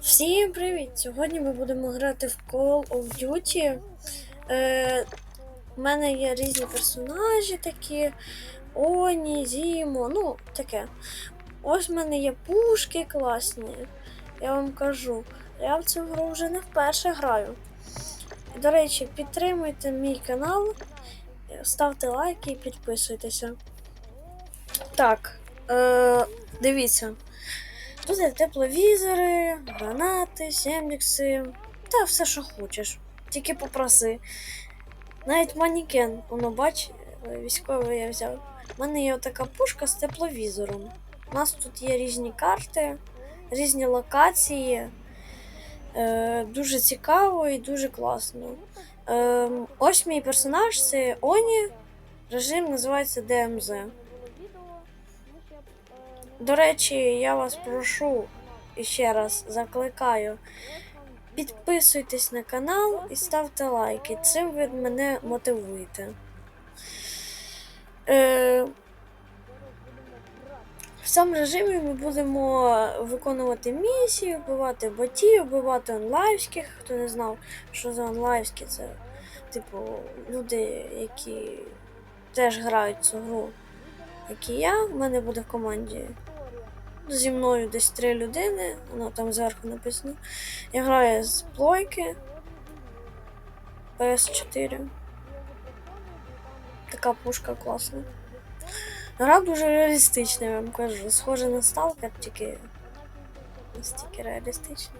Всім привіт! Сьогодні ми будемо грати в Call of Duty. Е, у мене є різні персонажі такі. Оні, Зімо, ну таке. Ось в мене є пушки класні. Я вам кажу. Я в цю гру вже не вперше граю. До речі, підтримуйте мій канал, ставте лайки і підписуйтеся. Так, е, дивіться. Тут є тепловізори, гранати, сімікси, та все, що хочеш. Тільки попроси. Навіть манікен, воно бач, військовий я взяв. У мене є така пушка з тепловізором. У нас тут є різні карти, різні локації. Е, дуже цікаво і дуже класно. Е, ось мій персонаж це Оні. Режим називається ДМЗ. До речі, я вас прошу і ще раз закликаю. Підписуйтесь на канал і ставте лайки. Цим ви мене мотивуєте. Е, в цьому режимі ми будемо виконувати місії, вбивати ботів, вбивати онлайвських. Хто не знав, що за онлайвські, це типу люди, які теж грають цю гру, як і я. В мене буде в команді зі мною десь три людини, воно там зверху написано. Я граю з плойки PS4. Така пушка класна. Гра дуже реалістична, я вам кажу. Схоже на сталкер, тільки настільки реалістична.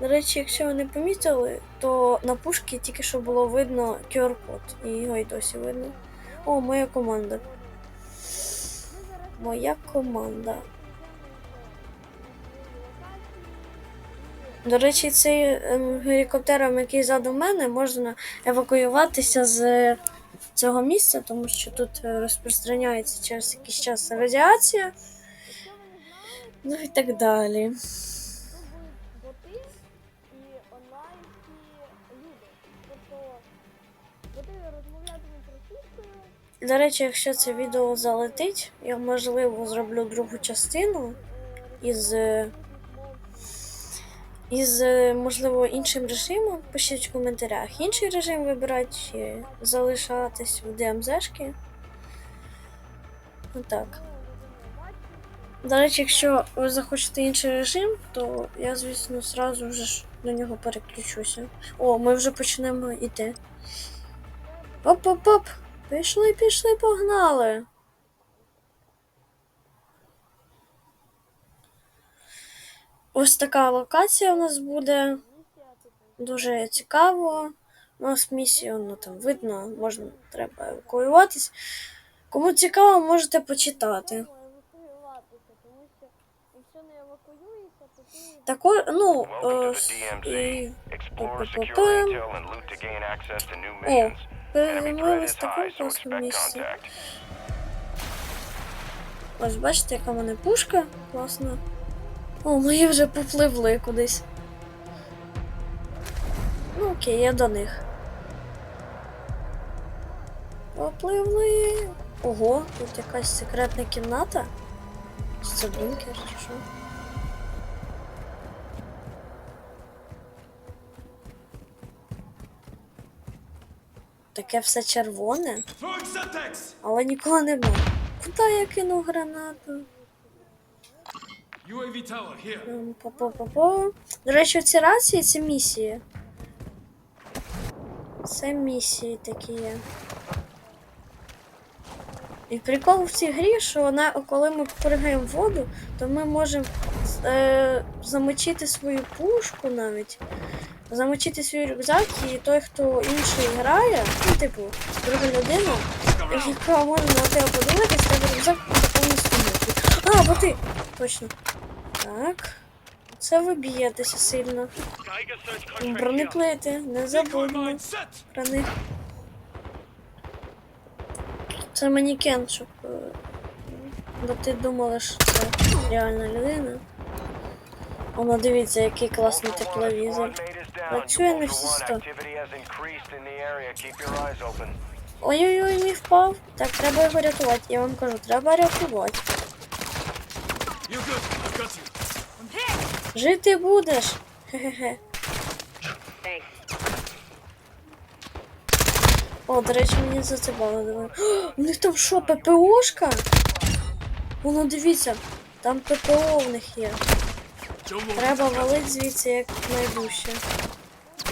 До речі, якщо ви не помітили, то на пушці тільки що було видно QR-код, і його й досі видно. О, моя команда. Моя команда. До речі, цей ем, гелікоптером, який ззаду мене, можна евакуюватися з цього місця, тому що тут е, розпространяється через якийсь час радіація. Ну і так далі. До речі, якщо це відео залетить, я можливо зроблю другу частину із, е, із е, можливо іншим режимом. Пишіть в коментарях. Інший режим вибирати чи залишатись в ДМЗшки. Отак. До речі, якщо ви захочете інший режим, то я, звісно, зразу вже до нього переключуся. О, ми вже почнемо йти. Оп-оп-оп! Пішли, пішли, погнали. Ось така локація у нас буде. Дуже цікаво. У нас місію, ну там видно, можна треба евакуюватись. Кому цікаво, можете почитати. ти ну, е, і О, threat в такому класному місці. Ось бачите, яка в мене пушка класна. О, мої вже попливли кудись. Ну окей, я до них. Попливли. Ого, тут якась секретна кімната. Чи це бункер, чи що? Таке все червоне, але нікого нема. Куди я кинув гранату? Tower here. М, По-по-по-по. До речі, ці рації це місії. Це місії такі є. І прикол в цій грі, що вона, коли ми пригаємо воду, то ми можемо е, замочити свою пушку навіть, замочити свій рюкзак, і той, хто інший грає, ну, типу, друга людина, яка може на тебе подивитись, тебе рюкзак буде повністю мокрий. А, бо ти! Точно. Так. Це ви б'єтеся сильно. Бронеплити, не забудьмо про них. Це манікен, щоб. е, Бо ти думала, що це реальна людина. Воно дивіться, який класний тепловізор. Працює Your всі. Ой-ой-ой, не впав. Так, треба його рятувати. Я вам кажу, треба рятувати. Жити будеш. Хе-хе-хе. О, до речі, мені зацепало. Давай. О, У них там що, ППОшка? Воно дивіться, там ППО в них є. Треба валить звідси як найдужче.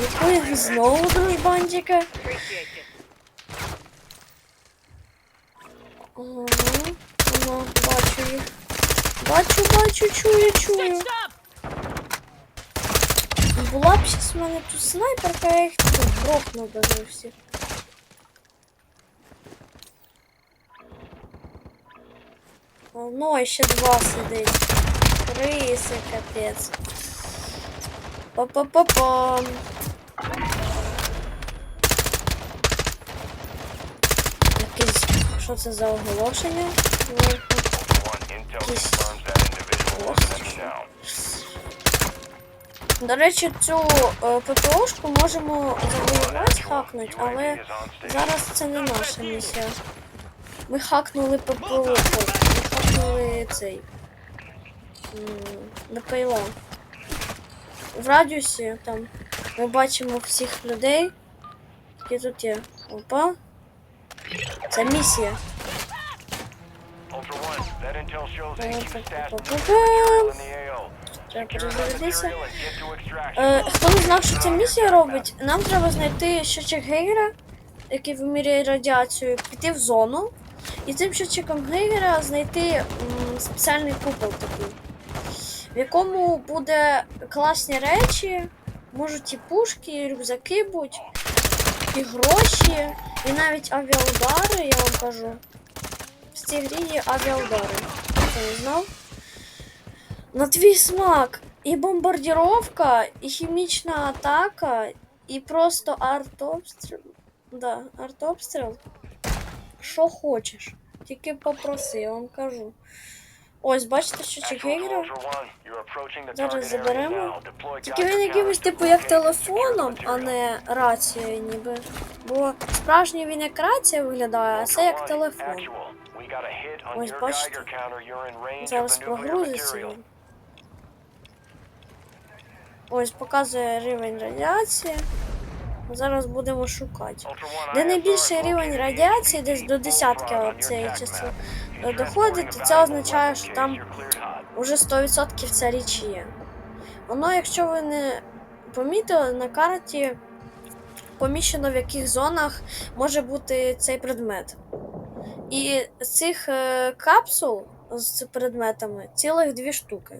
Якої знову дружбанчика? Ага, ага, бачу їх. Бачу, бачу, чую, чую. Була б щас в мене тут снайперка, я їх тут грохнув би за всіх. Ну, і ще два сидить. Криси, капець. Па-па-па-пам. Якийсь. Що це за оголошення? До речі, цю е, ППОшку можемо завоювати, хакнути, але зараз це не наша місія. Ми хакнули ППО, ми хакнули цей. ДПЛО. В радіусі там ми бачимо всіх людей, які тут є. Опа. Це місія. Треба перезарядитися. Е, хто не знав, що ця місія робить, нам треба знайти щочик Гейгера, який виміряє радіацію, піти в зону, і цим щочиком Гейгера знайти спеціальний купол такий, в якому буде класні речі, можуть і пушки, і рюкзаки будь, і гроші, і навіть авіаудари, я вам кажу. В цій грі є авіаудари. Хто не знав? На твій смак. І бомбардіровка, і хімічна атака, і просто артобстріл. Да, артобстріл. Що хочеш. Тільки попроси, я вам кажу. Ось, бачите, що Чекгейгера? Зараз заберемо. Тільки він якимось типу як телефоном, а не рацією ніби. Бо справжній він як рація виглядає, а це як телефон. Ось бачите? Зараз прогрузиться він. Ось показує рівень радіації. Зараз будемо шукати. Де найбільший рівень радіації, десь до десятки цієї attack доходить, то це означає, що там уже 100% ця річ є. Воно, якщо ви не помітили, на карті поміщено в яких зонах може бути цей предмет. І цих е, капсул з предметами цілих дві штуки.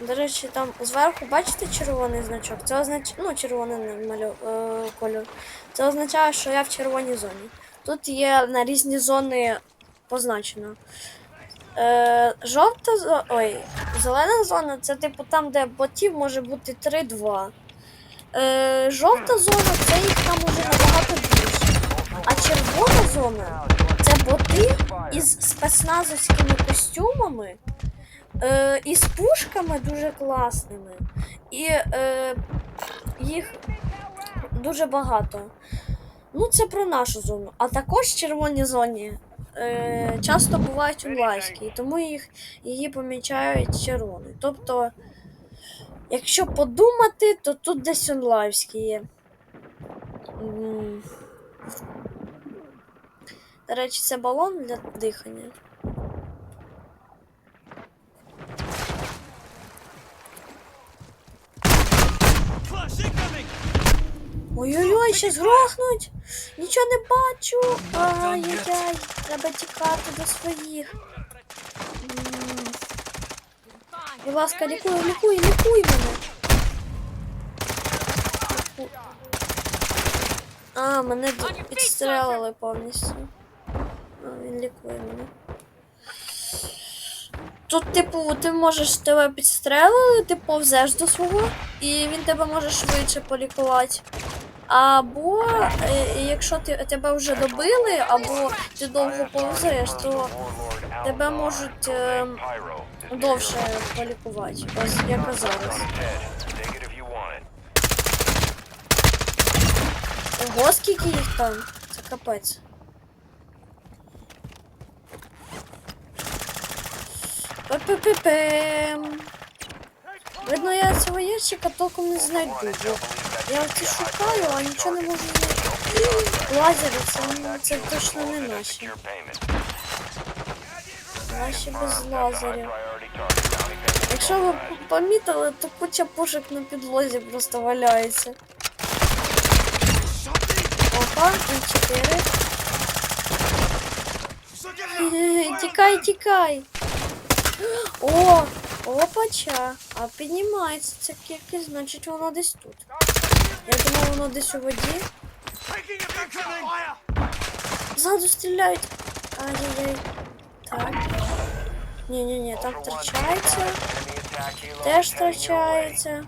До речі, там зверху бачите червоний значок? Це означає, ну, червоний малю, е, кольор. Це означає, що я в червоній зоні. Тут є на різні зони позначено. Е, жовта ой, зелена зона це типу там, де ботів може бути 3-2. Е, жовта зона це їх там уже набагато більше. А червона зона це боти із спецназовськими костюмами, е, і з пушками дуже класними. І е, їх дуже багато. Ну, це про нашу зону. А також в червоній зоні е, часто бувають онлайські, тому їх, її помічають червоною. Тобто, якщо подумати, то тут десь онлайські є. До речі, це балон для дихання. Ой-ой-ой, щас грохнуть! Нічого не бачу! Ай-яй-яй, треба тікати до своїх. Будь ласка, лікуй, лікуй, лікуй мене. А, мене підстрелили повністю. Він лікує мене. Тут, типу, ти можеш тебе підстрелили, ти повзеш до свого, і він тебе може швидше полікувати. Або е, якщо ти, тебе вже добили, або ти довго повзаєш, то тебе можуть е, довше полікувати. Ось як зараз. Ого, скільки їх там? Це капець. Пе-пе-пе-пем. Видно, я цього ящика толком не знайду. Я оці шукаю, а нічого не можу знайти. Лазери, це, це точно не наші. Наші без лазерів. Якщо ви помітили, то куча пушек на підлозі просто валяється. Опа, М4. Е, Тікай, тікай. О, опача. А піднімається ця кількість, значить воно десь тут. Я думав, воно десь у воді. Ззаду стріляють. Ай-яй-яй. Так. Ні-ні-ні, там втрачається. Теж втрачається.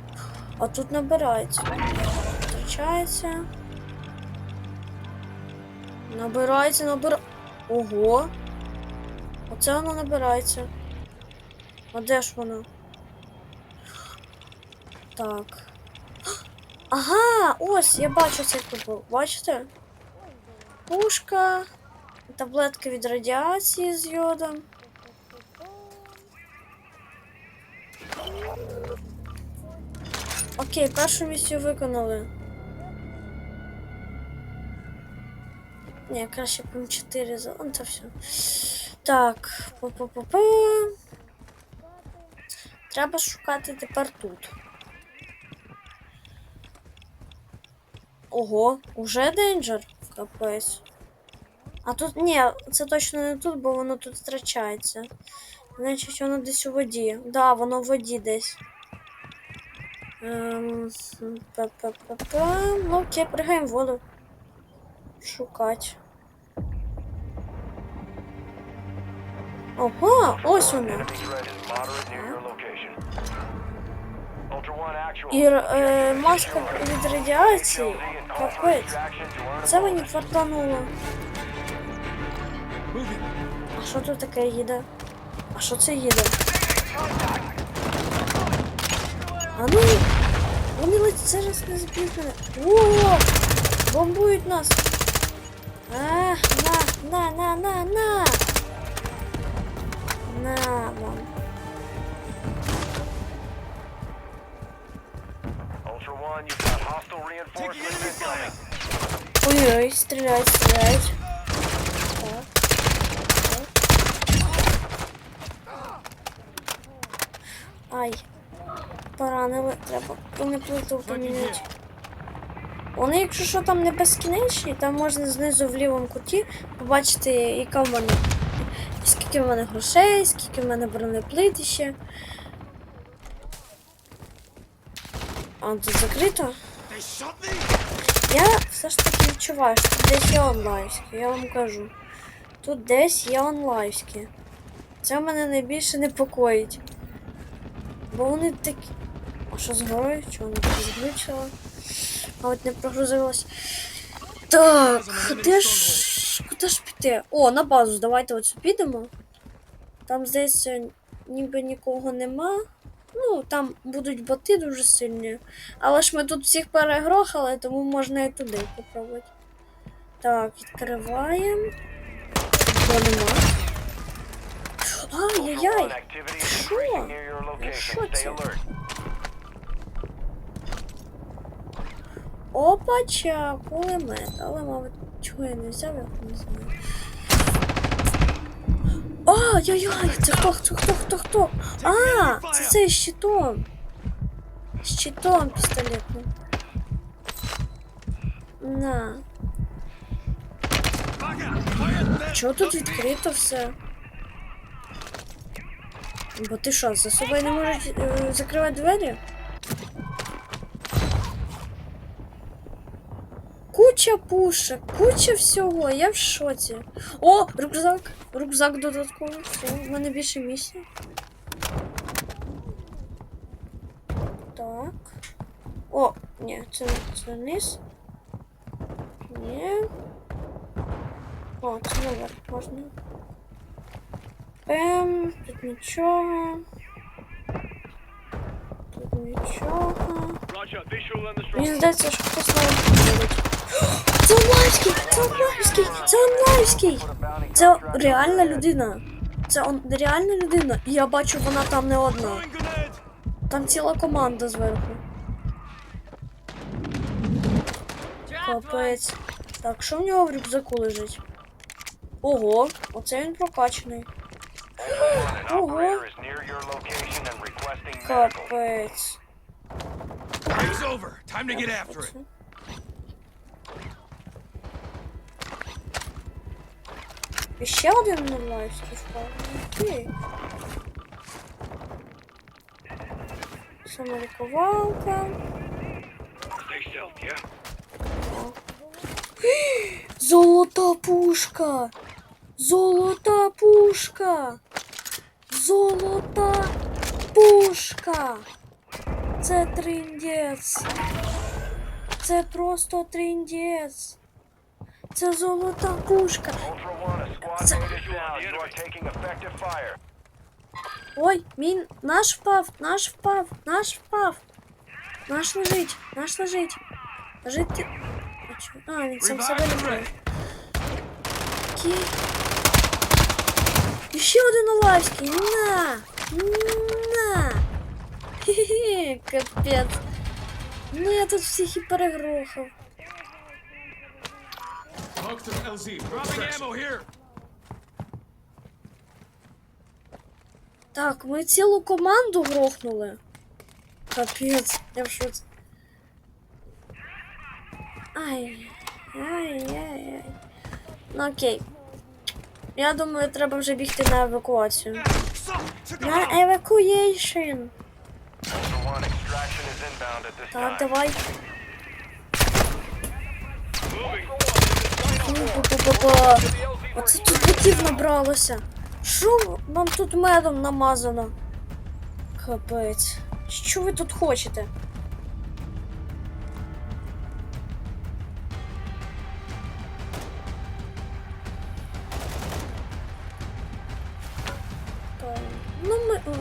А тут набирається. Втрачається. Набирається, набира. Ого. Оце воно набирається. А де ж воно? Так. Ага, ось, я бачу цей купол. Бачите? Пушка. Таблетки від радіації з йодом. Окей, першу місію виконали. Ні, краще б М4 за. Ну, це все. Так, по-по-по-по. Треба шукати тепер тут. Ого, уже денджер? Капець. А тут ні, це точно не тут, бо воно тут втрачається. Значить, воно десь у воді. Да, воно в воді десь. Ем, па-па-па-па. Ну, окей, пригаємо в воду. Шукать. Ого, ось воно. І е, маска від радіації. Капець. Це мені фартануло. А що тут таке їде? А що це їде? А ну, вони ледь зараз не зб'ють мене. О, бомбують нас. А, на, на, на, на, на. На вам. Ой-ой, стріляють, стріляють. Так. так. Ай. Поранили, треба бронеплиту поміняти. Вони, якщо що там не безкінечні, там можна знизу в лівому куті побачити, яка в мене. Скільки в мене грошей, скільки в мене бронеплити ще. А тут закрито. Я все ж таки відчуваю, що тут десь є онлайнське, я вам кажу. Тут десь є онлайнське. Це мене найбільше непокоїть. Бо вони такі. А що з горою? Чого вона так зглючила? А от не прогрузилась. Так, де ж. Куди ж піти? О, на базу, давайте оцю підемо. Там, здається, ніби нікого нема. Ну, там будуть боти дуже сильні. Але ж ми тут всіх перегрохали, тому можна і туди попробувати. Так, відкриваємо. Бо нема. Ай-яй-яй! Що? Що це? Опача, кулемет. Але, мабуть, чого я не взяв, я не знаю. Ай-яй-яй! Це хто, хто, хто, хто, хто? А, це цей щитом. Щитом пістолетним. На. Чого тут відкрито все? Бо ти що, за собою не можеш е, закривати двері? Куча пушек, куча всього, я в шоці. О, рюкзак! Рюкзак додатковий. Все, в мене більше місії. Так. О, ні, це, це низ. Ні. О, це наверх можна. Ем, тут нічого. Тут нічого. Мені здається, що хтось навіть ходить. Це Лайський! Це Це Це Онлайвський! Це реальна людина. Це он, реальна людина. І я бачу, вона там не одна. Там ціла команда зверху. Капець. Так, що в нього в рюкзаку лежить? Ого, оце він прокачаний. Ого. operator War's over. Time to get after it. Еще один нормальский вполне. Самоликовалка. Золото пушка! Золото пушка! Золото пушка! Це триндець! Це просто триндець! Це золота пушка! Ultra One, a squad It's- mate is down. You are taking effective fire. Ой, мін, наш впав, наш впав, наш впав. Наш лежить, наш лежить. Лежить ти. А, чо? а він сам себе Revive лежить. ready. Окей. І ще один Олавський. На! На! Хе-хе, капець. Ну я тут всіх і перегрохав. Так, ми цілу команду грохнули. Капець, я в шоці. Ай. Ай-яй-яй. Ну окей. Я думаю, треба вже бігти на евакуацію. На евакуєйшн. Так, давай. Бу-бу-бу-бу. Оце тут бутів набралося. Що вам тут медом намазано? Капець. Що ви тут хочете?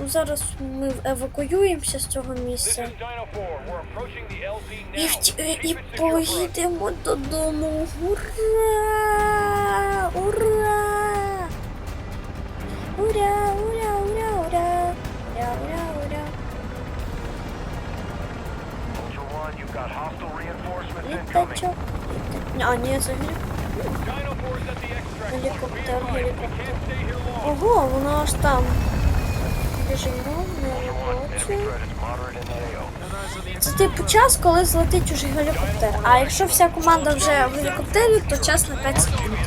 Зараз ми евакуюємося з цього місця. Dino 4, we're approaching the LZ І, і поїдемо додому. Ура! Ура! Ура, ура, ура, ура! Ура, ура, ура! Літачок. А, ні, це гелі- Dino 4 is at the extract point. Be гелікоптер, гелікоптер. Ого, воно аж там. Біжимо на AO. Це типу час, коли злетить уже гелікоптер. А якщо вся команда вже в гелікоптері, то час на 5 секунд.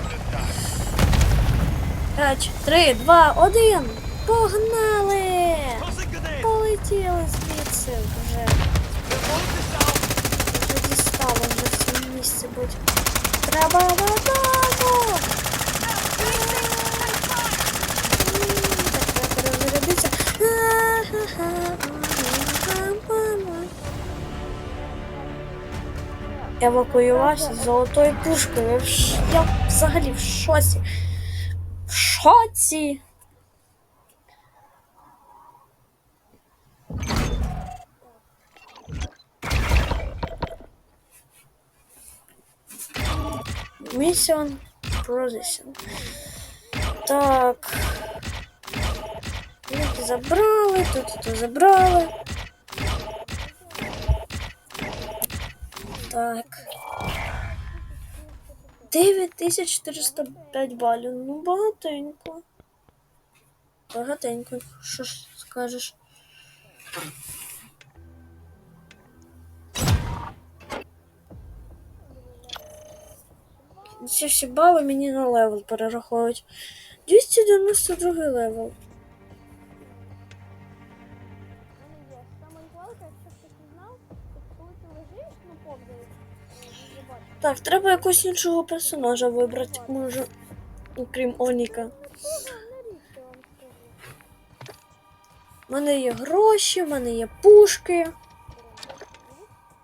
5, 3, 2, 1. Погнали! Полетіли звідси вже. Вже дістало вже своє місце будь. Треба додому! Евакуювався з золотою пушкою. Я в ш- Я взагалі в шоці. В шоці! Mission Position. Так. Які забрали, тут тут забрали. Так. 9405 балів. Ну, багатенько. Багатенько. Що ж скажеш? Ці всі бали мені на левел перераховують. 292 левел. Так, треба якогось іншого персонажа вибрати, може, окрім Оніка. У мене є гроші, в мене є пушки.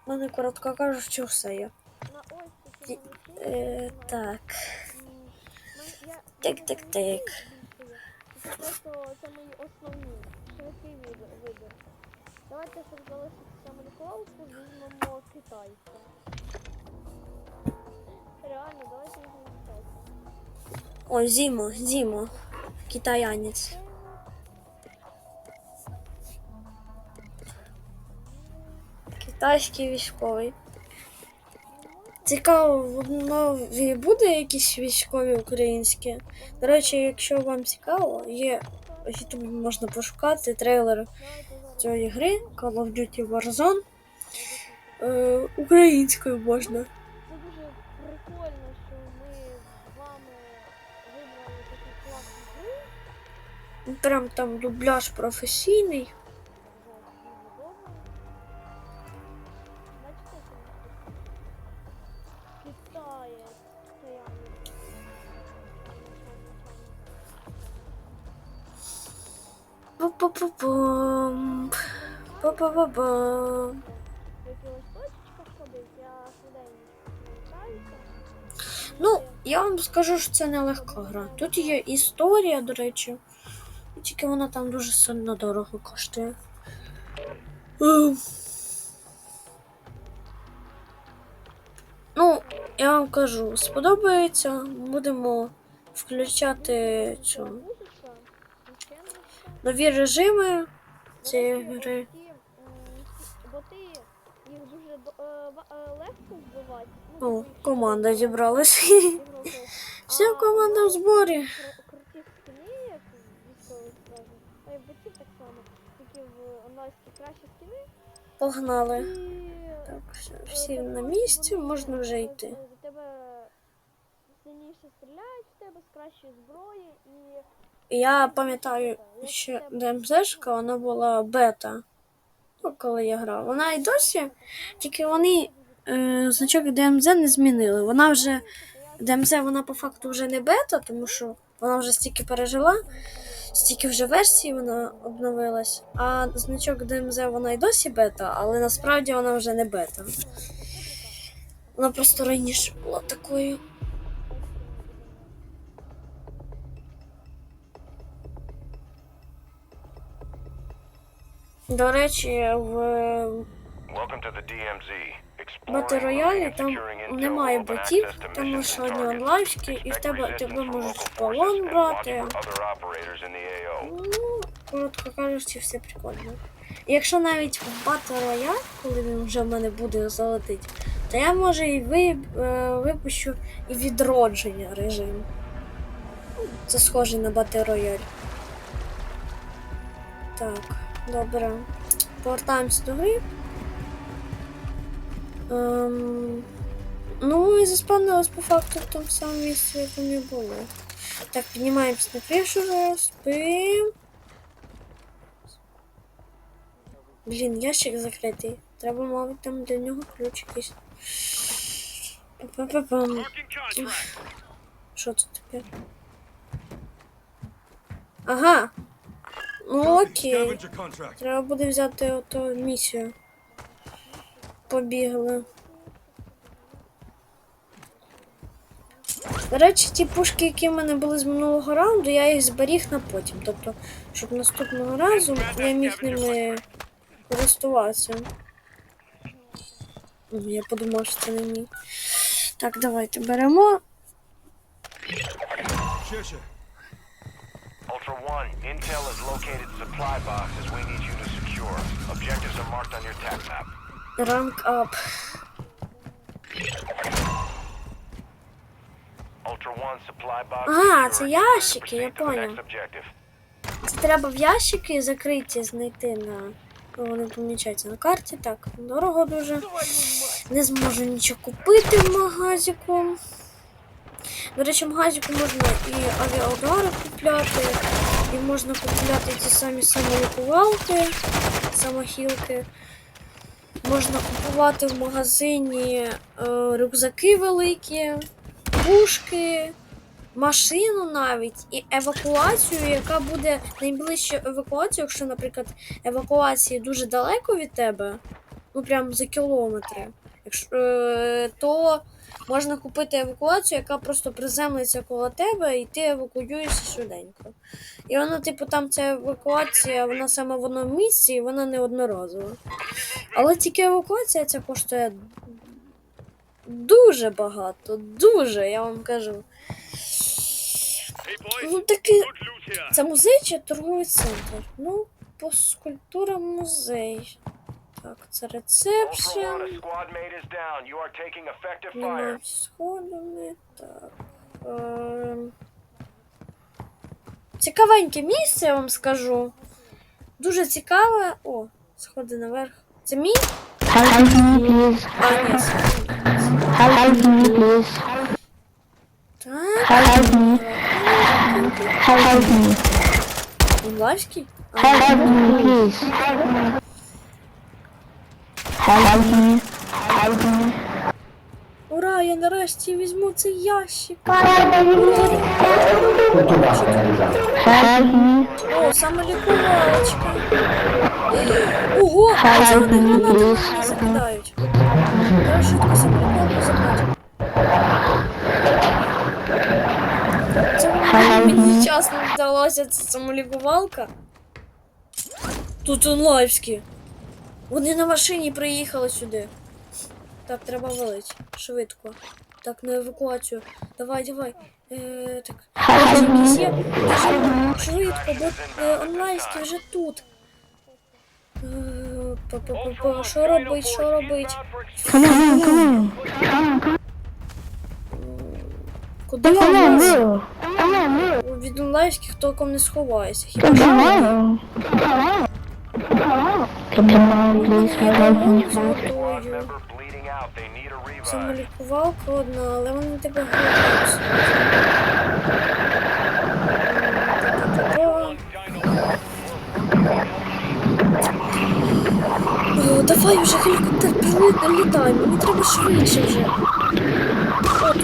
У мене, коротко кажучи, все є. На Е, так. Так, так, так. Це мої основні. Вибір. Давайте, щоб залишити самолікувалку, візьмемо китайця. Реально, давайте О, Зімо, Зімо. Китаянець. Китайський військовий. Цікаво, в нові буде якісь військові українські. До речі, якщо вам цікаво, є YouTube можна пошукати трейлер цієї гри Call of Duty Warzone. Е, українською можна. Прикольно, що ми з вами вибрали такий класну гру. Прям там дубляж професійний. Я вам скажу, що це не легка гра. Тут є історія, до речі. Тільки вона там дуже сильно дорого коштує. Ем. Ну, я вам кажу, сподобається, будемо включати цю нові режими цієї гри. Їх дуже е, е, легко вбивати. О, команда зібралась. Вся А команда в зборі. кру- Круті скини, як військових та й в ботів так само. Тільки в онлайські кращі скини. Погнали. Так, все, е, всі на місці, можна вже йти. До тебе сильніше стріляють в тебе з кращої зброї і Я пам'ятаю, що ДМЗшка, вона була бета. Ну, коли я грав. Вона і досі, тільки вони е, значок ДМЗ не змінили. Вона вже ДМЗ вона по факту вже не бета, тому що вона вже стільки пережила, стільки вже версій вона обновилась. А значок ДМЗ вона і досі бета, але насправді вона вже не бета. Вона просто раніше була такою. До речі, в. Бати роялі там немає ботів, там лише одні онлайнські, і в тебе тебе можуть в полон брати. Ну, коротко кажучи, все прикольно. І якщо навіть в Батл Рояль, коли він вже в мене буде залетить, то я може і ви, е, випущу і відродження режим. Це схоже на Батл Рояль. Так, добре. Повертаємося до гри. Ем, ну і заспавнилось по факту в тому самому місці, в якому і було. Так, піднімаємося на перший раз. Пим. Блін, ящик закритий. Треба, мабуть, там для нього ключ якийсь. Па-па-пам. Що це таке? Ага. Ну окей. Треба буде взяти ото місію. Побігли. До речі, ті пушки, які в мене були з минулого раунду, я їх зберіг на потім. Тобто, щоб наступного разу я міг ними користуватися. Я подумав, що це не мій. Так, давайте беремо. Ultra One, intel has located supply boxes we need you to secure. Objectives are marked on your attack map. Ранк ап. Ultra One, supply box. А, це ящики, я понял. Це треба в ящики закриті знайти на. Ну, Вони помічаються на карті. Так, дорого дуже. Не зможу нічого купити в магазику. До речі, в магазику можна і авіаудари купляти, і можна купляти ті самі самолікувалки, самохілки. Можна купувати в магазині е, рюкзаки великі, пушки, машину навіть і евакуацію, яка буде найближча евакуація, якщо, наприклад, евакуація дуже далеко від тебе, ну прям за кілометри, якщо, е, то можна купити евакуацію, яка просто приземлиться коло тебе, і ти евакуюєшся швиденько. І вона, типу, там ця евакуація, вона саме в одному місці, і вона не одноразова. Але тільки евакуація ця коштує дуже багато, дуже, я вам кажу. Ну таки. Це музей чи торговий центр? Ну, по скульптурам музей. Так, це Ultra One, a рецепшн. squad mate is down. You are taking effective fire. Немає сходами. Так. Ем... Цікавеньке місце, я вам скажу. Дуже цікаве. О, сходи наверх. Це мій? Help me, please. А, ні, це мій. Help me, please. Так. Help me. Help me. Онлайвський? А, Help me, please. Ура, я нарешті візьму цей ящик. Help me. О, самолікувалочка. Ого, Help це вони me, гранати please. мені закидають. Треба швидко самолікувалку забрати. Це Help мені me. часно вдалося ця самолікувалка. Тут онлайвські. Вони на машині приїхали сюди. Так, треба валити. Швидко. Так, на евакуацію. Давай, давай. Е, так. Якісь є. Швидко, бо е, онлайнські вже тут. Е, па-па-па-па. Що робить, що робить? Куди move. Від онлайнських толком не сховаєшся. Хіба Самолікувалка одна, але вони тебе. О, давай вже гелікоптер пілот літай, мені треба швидше вже. О.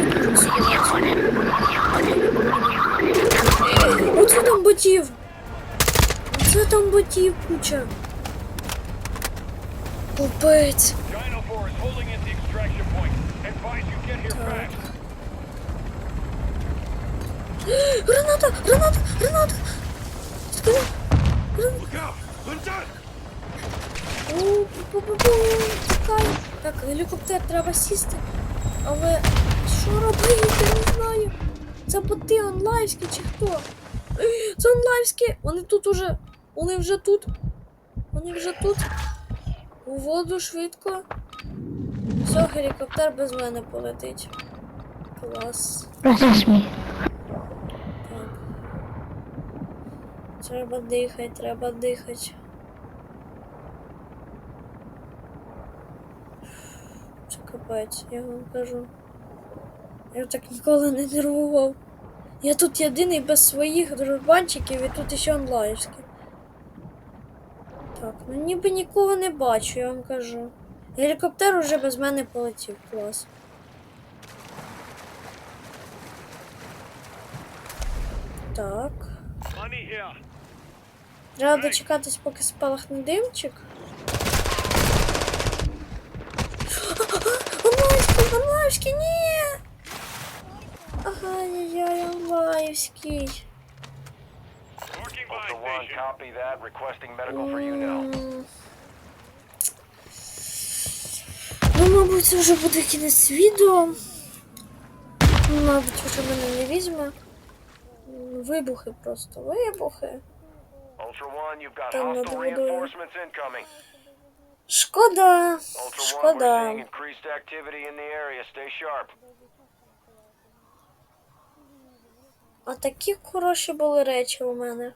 Оце там ботів. Оце там ботів куча. Капець. Dino 4 is holding at the extraction point. Advise you get here fast. Граната! Граната! Граната! Скажи. Тікай. Так, гелікоптер треба сісти. Але що робити, не знаю. Це боти онлайнські чи хто? Це онлайнські! Вони тут уже. Вони вже тут. Вони вже тут. У воду швидко. Все, гелікоптер без мене полетить. Клас. Так. Треба дихати, треба дихати. Це капець, я вам кажу. Я так ніколи не нервував. Я тут єдиний без своїх дружбанчиків і тут ще онлайнські. Ну ніби нікого не бачу, я вам кажу. Гелікоптер уже без мене полетів, клас. Так. Треба дочекатись, поки спалахне димчик. Онлайвський, онлайвський, ні! Ага-яй-яй, онлайвський. Ultra One, copy that. Requesting medical for you now. Ну, мабуть, це вже буде кінець відео. Ну, Мабуть, вже мене не візьме. Вибухи просто, вибухи. Ultra One, you've got Там над hostile водою. reinforcements incoming. Шкода, Ultra One, we're шкода. seeing increased activity in the area. Stay sharp. А такі хороші були речі у мене.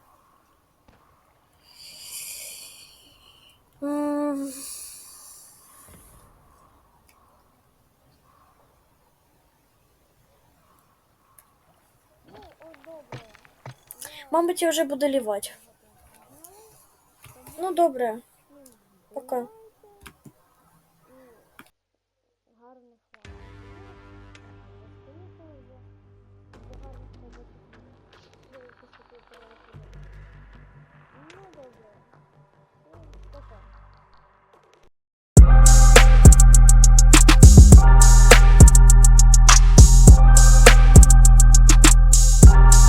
Мабуть, я вже буду лівати. Ну, добре. Пока.